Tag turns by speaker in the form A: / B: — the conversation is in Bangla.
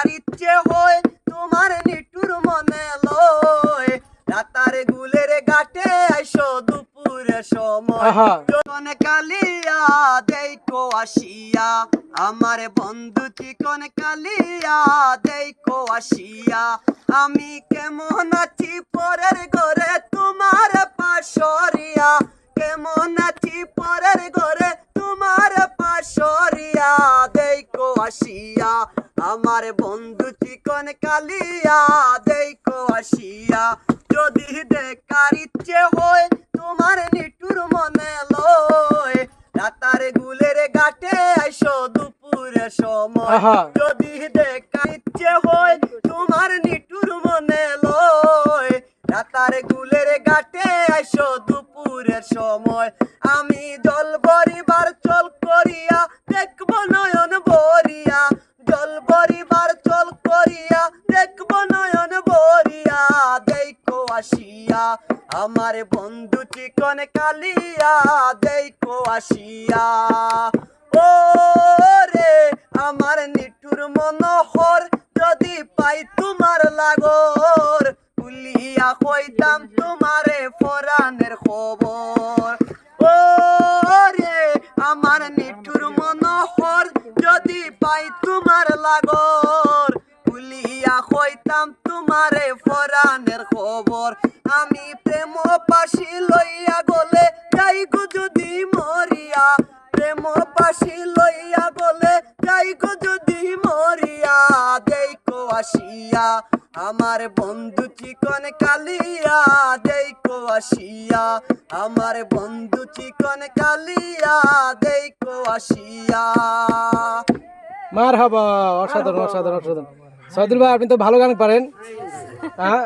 A: দেখার ইচ্ছে হয় তোমার নিটুর মনে লয়। রাতার গুলের গাটে আইসো দুপুরে সময়। চিকন কালিয়া দেখো আসিয়া আমার বন্ধু চিকন কালিয়া দেখো আসিয়া আমি কেমন আছি পরের ঘরে তোমার পাশরিয়া। কেমন আছি পরের ঘরে তোমার পাশরিয়া দেখো আসিয়া আমার বন্ধু চিকন কালিয়া দেখো আসিয়া। যদি দেখার ইচ্ছে হয় তোমার নিটুর মনে লয়। রাতার গুলের গাটে আইসো দুপুরে সময়। যদি দেখার ইচ্ছে হয় তোমার নিটুর মনে লয়। রাতার গুলের গাটে আইসো দুপুরের সময়। আমি জল আসিয়া, আমার বন্ধু চিকন কালিয়া, দেখো আসিয়া। ও রে আমার নিঠুর মনোহর, যদি পাই তোমার লাগর কুলিয়া কইতাম তোমারে ফরানের খবর। ও রে আমার নিঠুর মনোহর, যদি পাই তোমার লাগর কইতাম তোমারে ফরানের খবর। আমি প্রেম পাশি লইয়া গলে যাই যদি মরিয়া। প্রেম পাশি লইয়া গলে যাই যদি মরিয়া। দেখো আসিয়া, আমার বন্ধু চিকন কালিয়া। দেখো আসিয়া, আমার বন্ধু চিকন কালিয়া। দেখো আসিয়া।
B: মার হাবা অসাধারণ অসাধারণ অসাধারণ। সদুল ভাই আপনি তো ভালো গান পারেন। হ্যাঁ